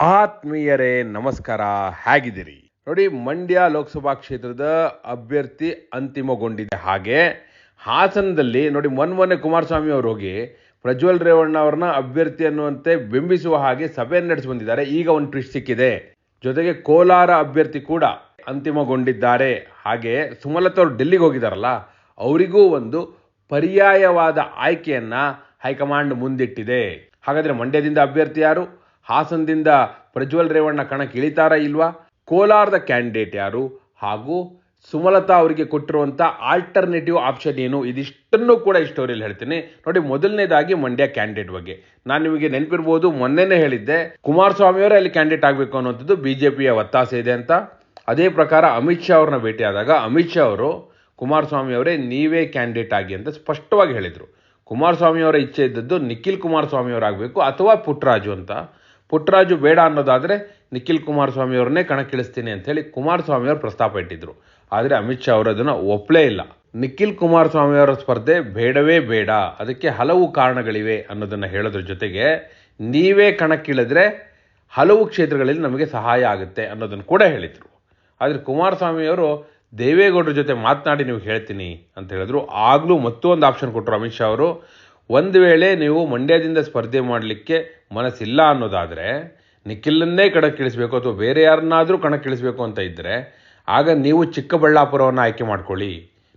ಆತ್ಮೀಯರೇ, ನಮಸ್ಕಾರ. ಹೇಗಿದ್ದೀರಿ? ನೋಡಿ, ಮಂಡ್ಯ ಲೋಕಸಭಾ ಕ್ಷೇತ್ರದ ಅಭ್ಯರ್ಥಿ ಅಂತಿಮಗೊಂಡಿದೆ ಹಾಗೆ ಹಾಸನದಲ್ಲಿ, ನೋಡಿ ಮೊನ್ನೆ ಕುಮಾರಸ್ವಾಮಿ ಅವರು ಹೋಗಿ ಪ್ರಜ್ವಲ್ ರೇವಣ್ಣ ಅವ್ರನ್ನ ಅಭ್ಯರ್ಥಿ ಅನ್ನುವಂತೆ ಬಿಂಬಿಸುವ ಹಾಗೆ ಸಭೆಯನ್ನು ನಡೆಸಿ ಬಂದಿದ್ದಾರೆ. ಈಗ ಒಂದು ಟ್ವಿಸ್ಟ್ ಸಿಕ್ಕಿದೆ. ಜೊತೆಗೆ ಕೋಲಾರ ಅಭ್ಯರ್ಥಿ ಕೂಡ ಅಂತಿಮಗೊಂಡಿದ್ದಾರೆ. ಹಾಗೆ ಸುಮಲತಾ ಅವರು ಡೆಲ್ಲಿಗೆ ಹೋಗಿದ್ದಾರಲ್ಲ ಅವರಿಗೂ ಒಂದು ಪರ್ಯಾಯವಾದ ಆಯ್ಕೆಯನ್ನ ಹೈಕಮಾಂಡ್ ಮುಂದಿಟ್ಟಿದೆ. ಹಾಗಾದ್ರೆ ಮಂಡ್ಯದಿಂದ ಅಭ್ಯರ್ಥಿ ಯಾರು? ಹಾಸನದಿಂದ ಪ್ರಜ್ವಲ್ ರೇವಣ್ಣ ಕಣಕ್ಕೆ ಇಳಿತಾರಾ ಇಲ್ವಾ? ಕೋಲಾರದ ಕ್ಯಾಂಡಿಡೇಟ್ ಯಾರು? ಹಾಗೂ ಸುಮಲತಾ ಅವರಿಗೆ ಕೊಟ್ಟಿರುವಂಥ ಆಲ್ಟರ್ನೇಟಿವ್ ಆಪ್ಷನ್ ಏನು? ಇದಿಷ್ಟನ್ನು ಕೂಡ ಈ ಸ್ಟೋರಿಯಲ್ಲಿ ಹೇಳ್ತೀನಿ. ನೋಡಿ, ಮೊದಲನೇದಾಗಿ ಮಂಡ್ಯ ಕ್ಯಾಂಡಿಡೇಟ್ ಬಗ್ಗೆ. ನಾನು ನಿಮಗೆ ನೆನಪಿರ್ಬೋದು, ಮೊನ್ನೆನೇ ಹೇಳಿದ್ದೆ ಕುಮಾರಸ್ವಾಮಿಯವರೇ ಅಲ್ಲಿ ಕ್ಯಾಂಡಿಡೇಟ್ ಆಗಬೇಕು ಅನ್ನುವಂಥದ್ದು ಬಿಜೆಪಿಯ ಒತ್ತಾಸೆ ಇದೆ ಅಂತ. ಅದೇ ಪ್ರಕಾರ ಅಮಿತ್ ಶಾ ಅವ್ರನ್ನ ಭೇಟಿಯಾದಾಗ ಅಮಿತ್ ಶಾ ಅವರು, ಕುಮಾರಸ್ವಾಮಿ ಅವರೇ ನೀವೇ ಕ್ಯಾಂಡಿಡೇಟ್ ಆಗಿ ಅಂತ ಸ್ಪಷ್ಟವಾಗಿ ಹೇಳಿದರು. ಕುಮಾರಸ್ವಾಮಿ ಅವರ ಇಚ್ಛೆ ಇದ್ದದ್ದು ನಿಖಿಲ್ ಕುಮಾರಸ್ವಾಮಿ ಅವರಾಗಬೇಕು ಅಥವಾ ಪುಟ್ಟರಾಜು ಅಂತ. ಪುಟ್ಟರಾಜು ಬೇಡ ಅನ್ನೋದಾದರೆ ನಿಖಿಲ್ ಕುಮಾರಸ್ವಾಮಿ ಅವ್ರನ್ನೇ ಕಣಕ್ಕಿಳಿಸ್ತೀನಿ ಅಂಥೇಳಿ ಹೇಳಿ ಕುಮಾರಸ್ವಾಮಿ ಅವರು ಪ್ರಸ್ತಾಪ ಇಟ್ಟಿದ್ದರು ಆದರೆ ಅಮಿತ್ ಶಾ ಅವರು ಅದನ್ನು ಒಪ್ಪಲೇ ಇಲ್ಲ. ನಿಖಿಲ್ ಕುಮಾರಸ್ವಾಮಿ ಅವರ ಸ್ಪರ್ಧೆ ಬೇಡವೇ ಬೇಡ. ಅದಕ್ಕೆ ಹಲವು ಕಾರಣಗಳಿವೆ ಅನ್ನೋದನ್ನು ಹೇಳೋದ್ರ ಜೊತೆಗೆ ನೀವೇ ಕಣಕ್ಕಿಳಿದ್ರೆ ಹಲವು ಕ್ಷೇತ್ರಗಳಲ್ಲಿ ನಮಗೆ ಸಹಾಯ ಆಗುತ್ತೆ ಅನ್ನೋದನ್ನು ಕೂಡ ಹೇಳಿದರು. ಆದರೆ ಕುಮಾರಸ್ವಾಮಿ ಅವರು ದೇವೇಗೌಡರ ಜೊತೆ ಮಾತನಾಡಿ ನೀವು ಹೇಳ್ತೀನಿ ಅಂತ ಹೇಳಿದ್ರು. ಆಗಲೂ ಮತ್ತೊಂದು ಆಪ್ಷನ್ ಕೊಟ್ಟರು ಅಮಿತ್ ಶಾ ಅವರು. ಒಂದು ವೇಳೆ ನೀವು ಮಂಡ್ಯದಿಂದ ಸ್ಪರ್ಧೆ ಮಾಡಲಿಕ್ಕೆ ಮನಸ್ಸಿಲ್ಲ ಅನ್ನೋದಾದರೆ ನಿಖಿಲನ್ನೇ ಕಣಕ್ಕಿಳಿಸಬೇಕು ಅಥವಾ ಬೇರೆ ಯಾರನ್ನಾದರೂ ಕಣಕ್ಕಿಳಿಸಬೇಕು ಅಂತ ಇದ್ದರೆ ಆಗ ನೀವು ಚಿಕ್ಕಬಳ್ಳಾಪುರವನ್ನು ಆಯ್ಕೆ ಮಾಡ್ಕೊಳ್ಳಿ.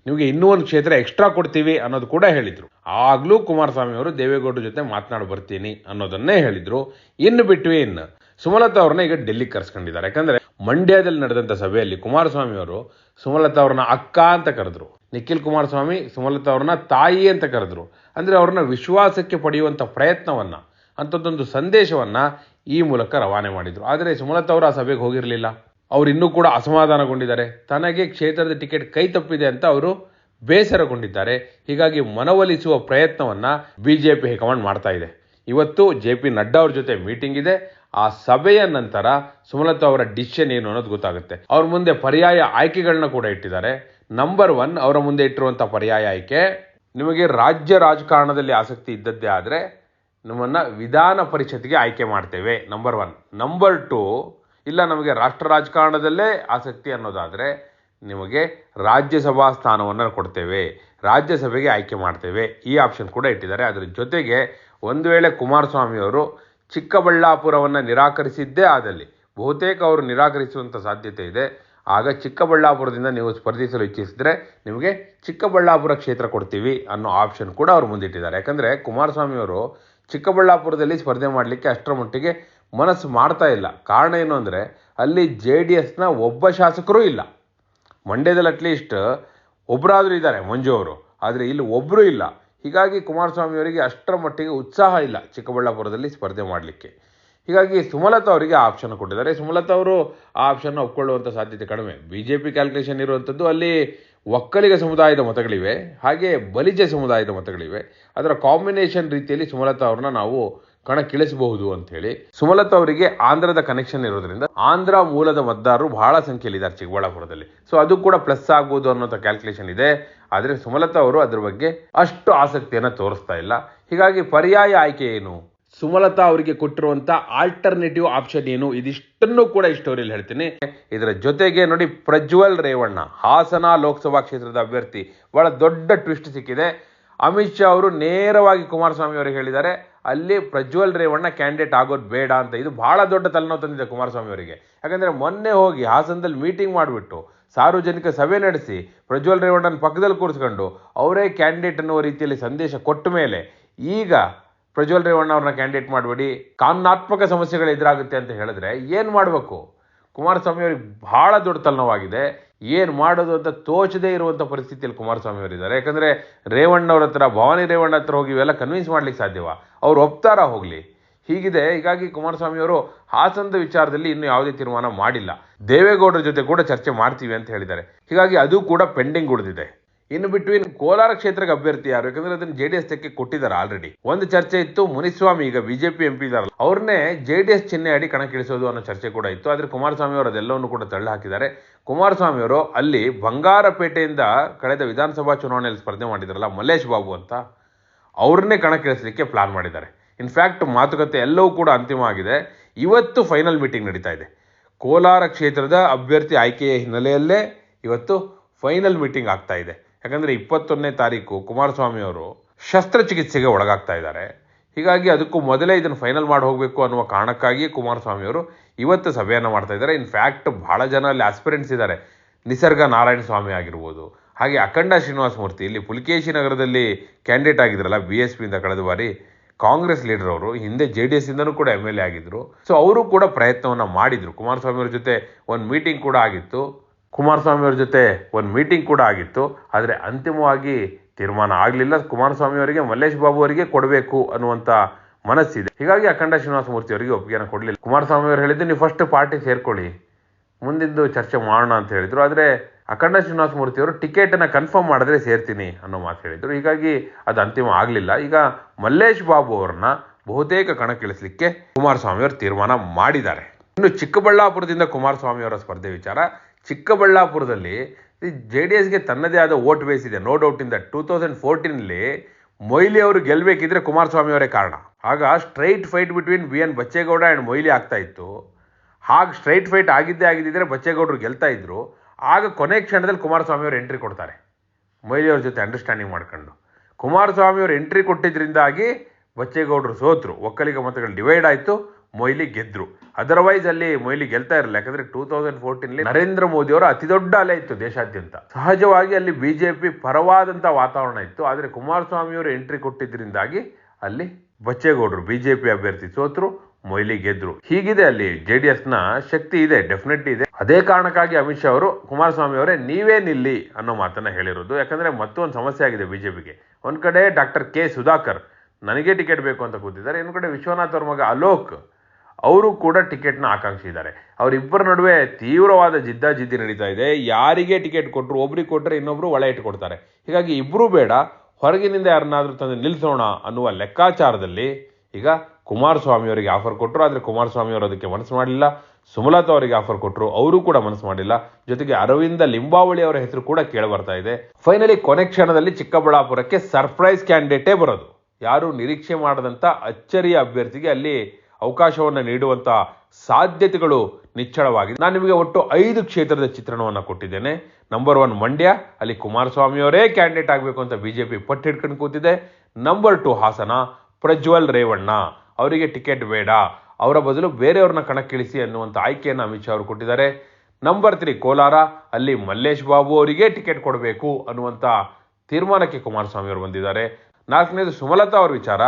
ನಿಮಗೆ ಇನ್ನೂ ಒಂದು ಕ್ಷೇತ್ರ ಎಕ್ಸ್ಟ್ರಾ ಕೊಡ್ತೀವಿ ಅನ್ನೋದು ಕೂಡ ಹೇಳಿದರು. ಆಗಲೂ ಕುಮಾರಸ್ವಾಮಿ ಅವರು ದೇವೇಗೌಡರ ಜೊತೆ ಮಾತನಾಡಿ ಬರ್ತೀನಿ ಅನ್ನೋದನ್ನೇ ಹೇಳಿದರು. ಇನ್ನು ಬಿಟ್ವೀನ್ ಸುಮಲತಾ ಅವ್ರನ್ನ ಈಗ ಡೆಲ್ಲಿಗೆ ಕರ್ಸ್ಕೊಂಡಿದ್ದಾರೆ. ಯಾಕಂದ್ರೆ ಮಂಡ್ಯದಲ್ಲಿ ನಡೆದಂಥ ಸಭೆಯಲ್ಲಿ ಕುಮಾರಸ್ವಾಮಿ ಅವರು ಸುಮಲತಾ ಅವ್ರನ್ನ ಅಕ್ಕ ಅಂತ ಕರೆದ್ರು. ನಿಖಿಲ್ ಕುಮಾರಸ್ವಾಮಿ ಸುಮಲತಾ ಅವ್ರನ್ನ ತಾಯಿ ಅಂತ ಕರೆದ್ರು. ಅಂದರೆ ಅವ್ರನ್ನ ವಿಶ್ವಾಸಕ್ಕೆ ಪಡೆಯುವಂಥ ಪ್ರಯತ್ನವನ್ನು, ಅಂಥದ್ದೊಂದು ಸಂದೇಶವನ್ನು ಈ ಮೂಲಕ ರವಾನೆ ಮಾಡಿದರು. ಆದರೆ ಸುಮಲತಾ ಅವರು ಆ ಸಭೆಗೆ ಹೋಗಿರಲಿಲ್ಲ. ಅವರು ಇನ್ನೂ ಕೂಡ ಅಸಮಾಧಾನಗೊಂಡಿದ್ದಾರೆ. ತನಗೆ ಕ್ಷೇತ್ರದ ಟಿಕೆಟ್ ಕೈ ತಪ್ಪಿದೆ ಅಂತ ಅವರು ಬೇಸರಗೊಂಡಿದ್ದಾರೆ. ಹೀಗಾಗಿ ಮನವೊಲಿಸುವ ಪ್ರಯತ್ನವನ್ನು ಬಿ ಜೆ ಪಿ ಹೈಕಮಾಂಡ್ ಮಾಡ್ತಾ ಇದೆ. ಇವತ್ತು ಜೆ ಪಿ ನಡ್ಡಾ ಅವ್ರ ಜೊತೆ ಮೀಟಿಂಗ್ ಇದೆ. ಆ ಸಭೆಯ ನಂತರ ಸುಮಲತಾ ಅವರ ಡಿಸಿಷನ್ ಏನು ಅನ್ನೋದು ಗೊತ್ತಾಗುತ್ತೆ. ಅವ್ರ ಮುಂದೆ ಪರ್ಯಾಯ ಆಯ್ಕೆಗಳನ್ನ ಕೂಡ ಇಟ್ಟಿದ್ದಾರೆ. ನಂಬರ್ ಒನ್ ಅವರ ಮುಂದೆ ಇಟ್ಟಿರುವಂಥ ಪರ್ಯಾಯ ಆಯ್ಕೆ, ನಿಮಗೆ ರಾಜ್ಯ ರಾಜಕಾರಣದಲ್ಲಿ ಆಸಕ್ತಿ ಇದ್ದದ್ದೇ ಆದರೆ ನಿಮ್ಮನ್ನ ವಿಧಾನ ಪರಿಷತ್ಗೆ ಆಯ್ಕೆ ಮಾಡ್ತೇವೆ. ನಂಬರ್ ಒನ್ ನಂಬರ್ ಟು ಇಲ್ಲ ನಮಗೆ ರಾಷ್ಟ್ರ ರಾಜಕಾರಣದಲ್ಲೇ ಆಸಕ್ತಿ ಅನ್ನೋದಾದರೆ ನಿಮಗೆ ರಾಜ್ಯಸಭಾ ಸ್ಥಾನವನ್ನು ಕೊಡ್ತೇವೆ. ರಾಜ್ಯಸಭೆಗೆ ಆಯ್ಕೆ ಮಾಡ್ತೇವೆ. ಈ ಆಪ್ಷನ್ ಕೂಡ ಇಟ್ಟಿದ್ದಾರೆ. ಅದರ ಜೊತೆಗೆ ಒಂದು ವೇಳೆ ಕುಮಾರಸ್ವಾಮಿ ಅವರು ಚಿಕ್ಕಬಳ್ಳಾಪುರವನ್ನು ನಿರಾಕರಿಸಿದ್ದೇ ಆದಲ್ಲಿ. ಬಹುತೇಕ ಅವರು ನಿರಾಕರಿಸುವಂಥ ಸಾಧ್ಯತೆ ಇದೆ. ಆಗ ಚಿಕ್ಕಬಳ್ಳಾಪುರದಿಂದ ನೀವು ಸ್ಪರ್ಧಿಸಲು ಇಚ್ಛಿಸಿದ್ರೆ ನಿಮಗೆ ಚಿಕ್ಕಬಳ್ಳಾಪುರ ಕ್ಷೇತ್ರ ಕೊಡ್ತೀವಿ ಅನ್ನೋ ಆಪ್ಷನ್ ಕೂಡ ಅವರು ಮುಂದಿಟ್ಟಿದ್ದಾರೆ. ಯಾಕಂದರೆ ಕುಮಾರಸ್ವಾಮಿ ಅವರು ಚಿಕ್ಕಬಳ್ಳಾಪುರದಲ್ಲಿ ಸ್ಪರ್ಧೆ ಮಾಡಲಿಕ್ಕೆ ಅಷ್ಟರ ಮಟ್ಟಿಗೆ ಮನಸ್ಸು ಮಾಡ್ತಾ ಇಲ್ಲ. ಕಾರಣ ಏನು ಅಂದರೆ ಅಲ್ಲಿ ಜೆ ಡಿ ಎಸ್ನ ಒಬ್ಬ ಶಾಸಕರೂ ಇಲ್ಲ. ಮಂಡ್ಯದಲ್ಲಿ ಅಟ್ಲೀಸ್ಟ್ ಒಬ್ಬರಾದರೂ ಇದ್ದಾರೆ ಮಂಜು ಅವರು. ಆದರೆ ಇಲ್ಲಿ ಒಬ್ಬರೂ ಇಲ್ಲ. ಹೀಗಾಗಿ ಕುಮಾರಸ್ವಾಮಿ ಅವರಿಗೆ ಅಷ್ಟರ ಮಟ್ಟಿಗೆ ಉತ್ಸಾಹ ಇಲ್ಲ ಚಿಕ್ಕಬಳ್ಳಾಪುರದಲ್ಲಿ ಸ್ಪರ್ಧೆ ಮಾಡಲಿಕ್ಕೆ. ಹೀಗಾಗಿ ಸುಮಲತಾ ಅವರಿಗೆ ಆ ಆಪ್ಷನ್ ಕೊಟ್ಟಿದ್ದಾರೆ. ಸುಮಲತಾ ಅವರು ಆ ಆಪ್ಷನ್ ಒಪ್ಕೊಳ್ಳುವಂಥ ಸಾಧ್ಯತೆ ಕಡಿಮೆ. ಬಿ ಜೆ ಪಿ ಕ್ಯಾಲ್ಕುಲೇಷನ್ ಇರುವಂಥದ್ದು ಅಲ್ಲಿ ಒಕ್ಕಲಿಗ ಸಮುದಾಯದ ಮತಗಳಿವೆ, ಹಾಗೆ ಬಲಿಜ ಸಮುದಾಯದ ಮತಗಳಿವೆ. ಅದರ ಕಾಂಬಿನೇಷನ್ ರೀತಿಯಲ್ಲಿ ಸುಮಲತಾ ಅವ್ರನ್ನ ನಾವು ಕಣಕ್ಕಿಳಿಸಬಹುದು ಅಂತ ಹೇಳಿ ಸುಮಲತಾ ಅವರಿಗೆ ಆಂಧ್ರದ ಕನೆಕ್ಷನ್ ಇರೋದ್ರಿಂದ ಆಂಧ್ರ ಮೂಲದ ಮತದಾರರು ಬಹಳ ಸಂಖ್ಯೆಯಲ್ಲಿ ಇದ್ದಾರೆ ಚಿಕ್ಕಬಳ್ಳಾಪುರದಲ್ಲಿ. ಸೊ ಅದು ಕೂಡ ಪ್ಲಸ್ ಆಗ್ಬೋದು ಅನ್ನೋಂಥ ಕ್ಯಾಲ್ಕುಲೇಷನ್ ಇದೆ. ಆದರೆ ಸುಮಲತಾ ಅವರು ಅದ್ರ ಬಗ್ಗೆ ಅಷ್ಟು ಆಸಕ್ತಿಯನ್ನು ತೋರಿಸ್ತಾ ಇಲ್ಲ. ಹೀಗಾಗಿ ಪರ್ಯಾಯ ಆಯ್ಕೆ ಏನು? ಸುಮಲತಾ ಅವರಿಗೆ ಕೊಟ್ಟಿರುವಂತ ಆಲ್ಟರ್ನೇಟಿವ್ ಆಪ್ಷನ್ ಏನು? ಇದಿಷ್ಟನ್ನು ಕೂಡ ಈ ಸ್ಟೋರಿಯಲ್ಲಿ ಹೇಳ್ತೀನಿ. ಇದರ ಜೊತೆಗೆ ನೋಡಿ ಪ್ರಜ್ವಲ್ ರೇವಣ್ಣ, ಹಾಸನ ಲೋಕಸಭಾ ಕ್ಷೇತ್ರದ ಅಭ್ಯರ್ಥಿ. ಬಹಳ ದೊಡ್ಡ ಟ್ವಿಸ್ಟ್ ಸಿಕ್ಕಿದೆ. ಅಮಿತ್ ಶಾ ಅವರು ನೇರವಾಗಿ ಕುಮಾರಸ್ವಾಮಿ ಅವರಿಗೆ ಹೇಳಿದ್ದಾರೆ. ಅಲ್ಲಿ ಪ್ರಜ್ವಲ್ ರೇವಣ್ಣ ಕ್ಯಾಂಡಿಡೇಟ್ ಆಗೋದು ಬೇಡ ಅಂತ ಇದು ಭಾಳ ದೊಡ್ಡ ತಲೆನೋವು ತಂದಿದೆ ಕುಮಾರಸ್ವಾಮಿ ಅವರಿಗೆ. ಯಾಕಂದರೆ ಮೊನ್ನೆ ಹೋಗಿ ಹಾಸನದಲ್ಲಿ ಮೀಟಿಂಗ್ ಮಾಡಿಬಿಟ್ಟು ಸಾರ್ವಜನಿಕ ಸಭೆ ನಡೆಸಿ ಪ್ರಜ್ವಲ್ ರೇವಣ್ಣನ ಪಕ್ಕದಲ್ಲಿ ಕೂರಿಸ್ಕೊಂಡು ಅವರೇ ಕ್ಯಾಂಡಿಡೇಟ್ ಅನ್ನುವ ರೀತಿಯಲ್ಲಿ ಸಂದೇಶ ಕೊಟ್ಟ ಮೇಲೆ ಈಗ ಪ್ರಜ್ವಲ್ ರೇವಣ್ಣ ಅವ್ರನ್ನ ಕ್ಯಾಂಡಿಡೇಟ್ ಮಾಡಬೇಡಿ, ಕಾನೂನಾತ್ಮಕ ಸಮಸ್ಯೆಗಳು ಎದುರಾಗುತ್ತೆ ಅಂತ ಹೇಳಿದ್ರೆ ಏನು ಮಾಡಬೇಕು? ಕುಮಾರಸ್ವಾಮಿ ಅವ್ರಿಗೆ ಭಾಳ ದೊಡ್ಡ ತಲೆನೋವಾಗಿದೆ. ಏನು ಮಾಡೋದು ಅಂತ ತೋಚದೇ ಇರುವಂಥ ಪರಿಸ್ಥಿತಿಯಲ್ಲಿ ಕುಮಾರಸ್ವಾಮಿ ಅವರಿದ್ದಾರೆ ಯಾಕಂದರೆ ರೇವಣ್ಣವ್ರ ಹತ್ರ, ಭವಾನಿ ರೇವಣ್ಣ ಹತ್ರ ಹೋಗಿ ಇವೆಲ್ಲ ಕನ್ವಿನ್ಸ್ ಮಾಡ್ಲಿಕ್ಕೆ ಸಾಧ್ಯವಾ? ಅವ್ರು ಒಪ್ತಾರ ಹೋಗಲಿ. ಹೀಗಿದೆ, ಹೀಗಾಗಿ ಕುಮಾರಸ್ವಾಮಿ ಅವರು ಹಾಸನದ ವಿಚಾರದಲ್ಲಿ ಇನ್ನೂ ಯಾವುದೇ ತೀರ್ಮಾನ ಮಾಡಿಲ್ಲ. ದೇವೇಗೌಡರ ಜೊತೆ ಕೂಡ ಚರ್ಚೆ ಮಾಡ್ತೀವಿ ಅಂತ ಹೇಳಿದ್ದಾರೆ. ಹೀಗಾಗಿ ಅದು ಕೂಡ ಪೆಂಡಿಂಗ್ ಉಳಿದಿದೆ. ಇನ್ನು ಬಿಟ್ವೀನ್ ಕೋಲಾರ ಕ್ಷೇತ್ರಕ್ಕೆ ಅಭ್ಯರ್ಥಿ ಯಾರು? ಯಾಕಂದ್ರೆ ಅದನ್ನ ಜೆ ಡಿ ಎಸ್ ತೆಕ್ಕೆ ಕೊಟ್ಟಿದ್ದಾರೆ ಆಲ್ರೆಡಿ ಒಂದು ಚರ್ಚೆ ಇತ್ತು, ಮುನಿಸ್ವಾಮಿ ಈಗ ಬಿಜೆಪಿ ಎಂ ಪಿ ಇದಾರಲ್ಲ, ಅವ್ರನ್ನೇ ಜೆ ಡಿ ಎಸ್ ಚಿಹ್ನೆ ಅಡಿ ಕಣಕ್ಕಿಳಿಸೋದು ಅನ್ನೋ ಚರ್ಚೆ ಕೂಡ ಇತ್ತು. ಆದ್ರೆ ಕುಮಾರಸ್ವಾಮಿ ಅವರು ಅದೆಲ್ಲವನ್ನು ಕೂಡ ತಳ್ಳಿ ಹಾಕಿದ್ದಾರೆ ಕುಮಾರಸ್ವಾಮಿ ಅವರು ಅಲ್ಲಿ ಬಂಗಾರಪೇಟೆಯಿಂದ ಕಳೆದ ವಿಧಾನಸಭಾ ಚುನಾವಣೆಯಲ್ಲಿ ಸ್ಪರ್ಧೆ ಮಾಡಿದ್ರಲ್ಲ, ಮಲ್ಲೇಶ್ ಬಾಬು ಅಂತ, ಅವ್ರನ್ನೇ ಕಣಕ್ಕಿಳಿಸಲಿಕ್ಕೆ ಪ್ಲಾನ್ ಮಾಡಿದ್ದಾರೆ. ಇನ್ಫ್ಯಾಕ್ಟ್ ಮಾತುಕತೆ ಎಲ್ಲವೂ ಕೂಡ ಅಂತಿಮ ಆಗಿದೆ. ಇವತ್ತು ಫೈನಲ್ ಮೀಟಿಂಗ್ ನಡೀತಾ ಇದೆ. ಕೋಲಾರ ಕ್ಷೇತ್ರದ ಅಭ್ಯರ್ಥಿ ಆಯ್ಕೆಯ ಹಿನ್ನೆಲೆಯಲ್ಲೇ ಇವತ್ತು ಫೈನಲ್ ಮೀಟಿಂಗ್ ಆಗ್ತಾ ಇದೆ. ಯಾಕಂದರೆ ಇಪ್ಪತ್ತೊಂದನೇ ತಾರೀಕು ಕುಮಾರಸ್ವಾಮಿ ಅವರು ಶಸ್ತ್ರಚಿಕಿತ್ಸೆಗೆ ಒಳಗಾಗ್ತಾ ಇದ್ದಾರೆ. ಹೀಗಾಗಿ ಅದಕ್ಕೂ ಮೊದಲೇ ಇದನ್ನು ಫೈನಲ್ ಮಾಡಿ ಹೋಗಬೇಕು ಅನ್ನುವ ಕಾರಣಕ್ಕಾಗಿ ಕುಮಾರಸ್ವಾಮಿ ಅವರು ಇವತ್ತು ಸಭೆಯನ್ನು ಮಾಡ್ತಾ ಇದ್ದಾರೆ. ಇನ್ಫ್ಯಾಕ್ಟ್ ಬಹಳ ಜನ ಅಲ್ಲಿ ಆಸ್ಪಿರೆಂಟ್ಸ್ ಇದ್ದಾರೆ. ನಿಸರ್ಗ ನಾರಾಯಣ ಸ್ವಾಮಿ ಆಗಿರ್ಬೋದು, ಹಾಗೆ ಅಖಂಡ ಶ್ರೀನಿವಾಸ ಮೂರ್ತಿ. ಇಲ್ಲಿ ಪುಲಿಕೇಶಿ ನಗರದಲ್ಲಿ ಕ್ಯಾಂಡಿಡೇಟ್ ಆಗಿದ್ರಲ್ಲ ಬಿ ಎಸ್ ಪಿಯಿಂದ ಕಳೆದ ಬಾರಿ ಕಾಂಗ್ರೆಸ್ ಲೀಡರ್ ಅವರು, ಹಿಂದೆ ಜೆ ಡಿ ಎಸ್ ಕೂಡ ಎಂ ಎಲ್ ಎ ಆಗಿದ್ದರು ಸೊ ಅವರು ಕೂಡ ಪ್ರಯತ್ನವನ್ನು ಮಾಡಿದರು. ಕುಮಾರಸ್ವಾಮಿ ಅವ್ರ ಜೊತೆ ಒಂದು ಮೀಟಿಂಗ್ ಕೂಡ ಆಗಿತ್ತು. ಕುಮಾರಸ್ವಾಮಿ ಅವ್ರ ಜೊತೆ ಒಂದು ಮೀಟಿಂಗ್ ಕೂಡ ಆಗಿತ್ತು. ಆದರೆ ಅಂತಿಮವಾಗಿ ತೀರ್ಮಾನ ಆಗಲಿಲ್ಲ. ಕುಮಾರಸ್ವಾಮಿ ಅವರಿಗೆ, ಮಲ್ಲೇಶ್ ಬಾಬು ಅವರಿಗೆ ಕೊಡಬೇಕು ಅನ್ನುವಂಥ ಮನಸ್ಸಿದೆ. ಹೀಗಾಗಿ ಅಖಂಡ ಶ್ರೀನಿವಾಸ ಮೂರ್ತಿ ಅವರಿಗೆ ಒಪ್ಪಿಗೆಯನ್ನು ಕೊಡಲಿಲ್ಲ. ಕುಮಾರಸ್ವಾಮಿ ಅವರು ಹೇಳಿದ್ದು, ನೀವು ಫಸ್ಟ್ ಪಾರ್ಟಿ ಸೇರ್ಕೊಳ್ಳಿ. ಮುಂದಿಂದು ಚರ್ಚೆ ಮಾಡೋಣ ಅಂತ ಹೇಳಿದರು. ಆದರೆ ಅಖಂಡ ಶ್ರೀನಿವಾಸ ಮೂರ್ತಿ ಅವರು ಟಿಕೆಟನ್ನು ಕನ್ಫರ್ಮ್ ಮಾಡಿದ್ರೆ ಸೇರ್ತೀನಿ ಅನ್ನೋ ಮಾತು ಹೇಳಿದರು. ಹೀಗಾಗಿ ಅದು ಅಂತಿಮ ಆಗಲಿಲ್ಲ. ಈಗ ಮಲ್ಲೇಶ್ ಬಾಬು ಅವರನ್ನ ಬಹುತೇಕ ಕಣಕ್ಕಿಳಿಸಲಿಕ್ಕೆ ಕುಮಾರಸ್ವಾಮಿ ಅವರು ತೀರ್ಮಾನ ಮಾಡಿದ್ದಾರೆ. ಇನ್ನು ಚಿಕ್ಕಬಳ್ಳಾಪುರದಿಂದ ಕುಮಾರಸ್ವಾಮಿ ಅವರ ಸ್ಪರ್ಧೆ ವಿಚಾರ ಚಿಕ್ಕಬಳ್ಳಾಪುರದಲ್ಲಿ ಜೆ ಡಿ ಎಸ್ಗೆ ತನ್ನದೇ ಆದ ವೋಟ್ ಬೇಸ್ ಇದೆ. ನೋ ಡೌಟ್ ಇಂದ ಟೂ ತೌಸಂಡ್ ಫೋರ್ಟೀನಲ್ಲಿ ಮೊಯ್ಲಿ ಅವರು ಗೆಲ್ಲಬೇಕಿದ್ರೆ ಕುಮಾರಸ್ವಾಮಿ ಅವರೇ ಕಾರಣ. ಆಗ straight fight between V N Bachegowda and Moily ಆಗ್ತಾ ಇತ್ತು. ಹಾಗೆ ಸ್ಟ್ರೈಟ್ ಫೈಟ್ ಆಗಿದ್ದೇ ಆಗಿದ್ದಿದ್ರೆ ಬಚ್ಚೇಗೌಡರು ಗೆಲ್ತಾ ಇದ್ರು. ಆಗ ಕೊನೆ ಕ್ಷಣದಲ್ಲಿ ಕುಮಾರಸ್ವಾಮಿ ಅವರು ಎಂಟ್ರಿ ಕೊಡ್ತಾರೆ. ಮೊಯ್ಲಿ ಅವ್ರ ಜೊತೆ ಅಂಡರ್ಸ್ಟ್ಯಾಂಡಿಂಗ್ ಮಾಡ್ಕೊಂಡು. ಕುಮಾರಸ್ವಾಮಿ ಅವರು ಎಂಟ್ರಿ ಕೊಟ್ಟಿದ್ದರಿಂದಾಗಿ ಬಚ್ಚೇಗೌಡರು ಸೋತರು. ಒಕ್ಕಲಿಗ ಮತಗಳು ಡಿವೈಡ್ ಆಯಿತು. ಮೊಯ್ಲಿ ಗೆದ್ರು. ಅದರ್ವೈಸ್ ಅಲ್ಲಿ ಮೊಯ್ಲಿ ಗೆಲ್ತಾ ಇರಲಿಲ್ಲ. ಯಾಕಂದ್ರೆ ಟೂ ತೌಸಂಡ್ ಫೋರ್ಟೀನ್ಲಿ ನರೇಂದ್ರ ಮೋದಿ ಅವರ ಅತಿ ದೊಡ್ಡ ಅಲೆ ಇತ್ತು ದೇಶಾದ್ಯಂತ. ಸಹಜವಾಗಿ ಅಲ್ಲಿ ಬಿಜೆಪಿ ಪರವಾದಂತ ವಾತಾವರಣ ಇತ್ತು. ಆದರೆ ಕುಮಾರಸ್ವಾಮಿ ಅವರು ಎಂಟ್ರಿ ಕೊಟ್ಟಿದ್ದರಿಂದಾಗಿ ಅಲ್ಲಿ ಬಚ್ಚೇಗೌಡರು ಬಿಜೆಪಿ ಅಭ್ಯರ್ಥಿ ಸೋತರು, ಮೊಯ್ಲಿ ಗೆದ್ರು. ಹೀಗಿದೆ ಅಲ್ಲಿ ಜೆ ಡಿ ಎಸ್ನ ಶಕ್ತಿ ಇದೆ ಡೆಫಿನೆಟ್ಲಿ ಇದೆ. ಅದೇ ಕಾರಣಕ್ಕಾಗಿ ಅಮಿತ್ ಶಾ ಅವರು, ಕುಮಾರಸ್ವಾಮಿ ಅವರೇ, ನೀವೇ ನಿಲ್ಲಿ ಅನ್ನೋ ಮಾತನ್ನ ಹೇಳಿರೋದು. ಯಾಕಂದ್ರೆ ಮತ್ತೊಂದು ಸಮಸ್ಯೆ ಆಗಿದೆ ಬಿಜೆಪಿಗೆ ಒಂದ್ ಕಡೆ ಡಾಕ್ಟರ್ ಕೆ ಸುಧಾಕರ್, ನನಗೆ ಟಿಕೆಟ್ ಬೇಕು ಅಂತ ಕೂತಿದ್ದಾರೆ. ಇನ್ನೊಂದು ಕಡೆ ವಿಶ್ವನಾಥ್ ಅವರ ಮಗ ಅಲೋಕ್ ಅವರು ಕೂಡ ಟಿಕೆಟ್ನ ಆಕಾಂಕ್ಷಿದ್ದಾರೆ. ಅವರಿಬ್ಬರ ನಡುವೆ ತೀವ್ರವಾದ ಜಿದ್ದಾಜಿದ್ದಿ ನಡೀತಾ ಇದೆ. ಯಾರಿಗೆ ಟಿಕೆಟ್ ಕೊಟ್ಟರು ಒಬ್ರಿಗೆ ಕೊಟ್ಟರೆ ಇನ್ನೊಬ್ರು ಒಳ ಇಟ್ಕೊಡ್ತಾರೆ. ಹೀಗಾಗಿ ಇಬ್ಬರೂ ಬೇಡ. ಹೊರಗಿನಿಂದ ಯಾರನ್ನಾದರೂ ತಂದು ನಿಲ್ಲಿಸೋಣ ಅನ್ನುವ ಲೆಕ್ಕಾಚಾರದಲ್ಲಿ ಈಗ ಕುಮಾರಸ್ವಾಮಿ ಅವರಿಗೆ ಆಫರ್ ಕೊಟ್ಟರು. ಆದರೆ ಕುಮಾರಸ್ವಾಮಿ ಅವರು ಅದಕ್ಕೆ ಮನಸ್ಸು ಮಾಡಲಿಲ್ಲ ಸುಮಲತಾ ಅವರಿಗೆ ಆಫರ್ ಕೊಟ್ಟರು. ಅವರು ಕೂಡ ಮನಸ್ಸು ಮಾಡಿಲ್ಲ. ಜೊತೆಗೆ ಅರವಿಂದ ಲಿಂಬಾವಳಿ ಅವರ ಹೆಸರು ಕೂಡ ಕೇಳಿ ಬರ್ತಾ ಇದೆ. ಫೈನಲಿ ಕೊನೆ ಕ್ಷಣದಲ್ಲಿ ಚಿಕ್ಕಬಳ್ಳಾಪುರಕ್ಕೆ ಸರ್ಪ್ರೈಸ್ ಕ್ಯಾಂಡಿಡೇಟೇ ಬರೋದು. ಯಾರು ನಿರೀಕ್ಷೆ ಮಾಡದಂಥ ಅಚ್ಚರಿಯ ಅಭ್ಯರ್ಥಿಗೆ ಅಲ್ಲಿ ಅವಕಾಶವನ್ನು ನೀಡುವಂಥ ಸಾಧ್ಯತೆಗಳು ನಿಚ್ಚಳವಾಗಿದೆ. ನಾನು ನಿಮಗೆ ಒಟ್ಟು ಐದು ಕ್ಷೇತ್ರದ ಚಿತ್ರಣವನ್ನು ಕೊಟ್ಟಿದ್ದೇನೆ. ನಂಬರ್ ಒನ್ ಮಂಡ್ಯ, ಅಲ್ಲಿ ಕುಮಾರಸ್ವಾಮಿಯವರೇ ಕ್ಯಾಂಡಿಡೇಟ್ ಆಗಬೇಕು ಅಂತ ಬಿ ಬಿಜೆಪಿ ಪಟ್ಟು ಹಿಡ್ಕೊಂಡು ಕೂತಿದೆ. Number two Hassan, Prajwal Revanna. ಅವರಿಗೆ ಟಿಕೆಟ್ ಬೇಡ. ಅವರ ಬದಲು ಬೇರೆಯವ್ರನ್ನ ಕಣಕ್ಕಿಳಿಸಿ ಅನ್ನುವಂಥ ಆಯ್ಕೆಯನ್ನು ಅಮಿತ್ ಶಾ ಅವರು ಕೊಟ್ಟಿದ್ದಾರೆ. ನಂಬರ್ ತ್ರೀ ಕೋಲಾರ, ಅಲ್ಲಿ ಮಲ್ಲೇಶ್ ಬಾಬು ಅವರಿಗೆ ಟಿಕೆಟ್ ಕೊಡಬೇಕು ಅನ್ನುವಂಥ ತೀರ್ಮಾನಕ್ಕೆ ಕುಮಾರಸ್ವಾಮಿ ಅವರು ಬಂದಿದ್ದಾರೆ. ನಾಲ್ಕನೇದು ಸುಮಲತಾ ಅವರ ವಿಚಾರ.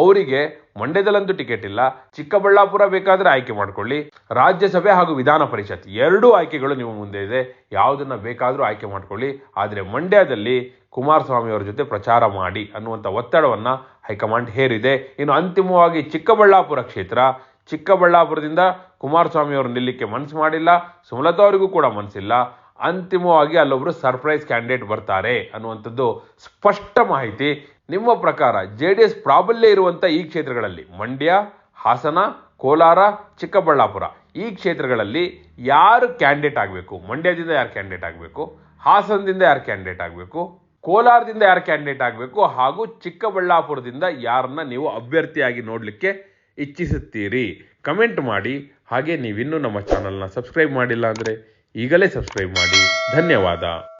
ಅವರಿಗೆ ಮಂಡ್ಯದಲ್ಲಂತೂ ಟಿಕೆಟ್ ಇಲ್ಲ, ಚಿಕ್ಕಬಳ್ಳಾಪುರ ಬೇಕಾದರೆ ಆಯ್ಕೆ ಮಾಡ್ಕೊಳ್ಳಿ. ರಾಜ್ಯಸಭೆ ಹಾಗೂ ವಿಧಾನ ಪರಿಷತ್ ಎರಡೂ ಆಯ್ಕೆಗಳು ನಿಮ್ಮ ಮುಂದೆ ಇದೆ. ಯಾವುದನ್ನು ಬೇಕಾದರೂ ಆಯ್ಕೆ ಮಾಡ್ಕೊಳ್ಳಿ. ಆದರೆ ಮಂಡ್ಯದಲ್ಲಿ ಕುಮಾರಸ್ವಾಮಿ ಅವರ ಜೊತೆ ಪ್ರಚಾರ ಮಾಡಿ ಅನ್ನುವಂಥ ಒತ್ತಡವನ್ನು ಹೈಕಮಾಂಡ್ ಹೇರಿದೆ. ಇನ್ನು ಅಂತಿಮವಾಗಿ ಚಿಕ್ಕಬಳ್ಳಾಪುರ ಕ್ಷೇತ್ರ, ಚಿಕ್ಕಬಳ್ಳಾಪುರದಿಂದ ಕುಮಾರಸ್ವಾಮಿ ಅವರು ನಿಲ್ಲಿಕ್ಕೆ ಮನಸ್ಸು ಮಾಡಿಲ್ಲ, ಸುಮಲತಾ ಅವರಿಗೂ ಕೂಡ ಮನಸ್ಸಿಲ್ಲ ಅಂತಿಮವಾಗಿ ಅಲ್ಲೊಬ್ಬರು ಸರ್ಪ್ರೈಸ್ ಕ್ಯಾಂಡಿಡೇಟ್ ಬರ್ತಾರೆ ಅನ್ನುವಂಥದ್ದು ಸ್ಪಷ್ಟ ಮಾಹಿತಿ. ನಿಮ್ಮ ಪ್ರಕಾರ ಜೆ ಡಿ ಎಸ್ ಪ್ರಾಬಲ್ಯ ಇರುವಂಥ ಈ ಕ್ಷೇತ್ರಗಳಲ್ಲಿ ಮಂಡ್ಯ, ಹಾಸನ, ಕೋಲಾರ, ಚಿಕ್ಕಬಳ್ಳಾಪುರ ಈ ಕ್ಷೇತ್ರಗಳಲ್ಲಿ ಯಾರು ಕ್ಯಾಂಡಿಡೇಟ್ ಆಗಬೇಕು? ಮಂಡ್ಯದಿಂದ ಯಾರು ಕ್ಯಾಂಡಿಡೇಟ್ ಆಗಬೇಕು? ಹಾಸನದಿಂದ ಯಾರು ಕ್ಯಾಂಡಿಡೇಟ್ ಆಗಬೇಕು? ಕೋಲಾರದಿಂದ ಯಾರು ಕ್ಯಾಂಡಿಡೇಟ್ ಆಗಬೇಕು? ಹಾಗೂ ಚಿಕ್ಕಬಳ್ಳಾಪುರದಿಂದ ಯಾರನ್ನ ನೀವು ಅಭ್ಯರ್ಥಿಯಾಗಿ ನೋಡಲಿಕ್ಕೆ ಇಚ್ಛಿಸುತ್ತೀರಿ? ಕಮೆಂಟ್ ಮಾಡಿ. ಹಾಗೆ ನೀವಿನ್ನೂ ನಮ್ಮ ಚಾನಲ್ನ ಸಬ್ಸ್ಕ್ರೈಬ್ ಮಾಡಿಲ್ಲ ಅಂದರೆ ಈಗಲೇ ಸಬ್ಸ್ಕ್ರೈಬ್ ಮಾಡಿ. ಧನ್ಯವಾದ.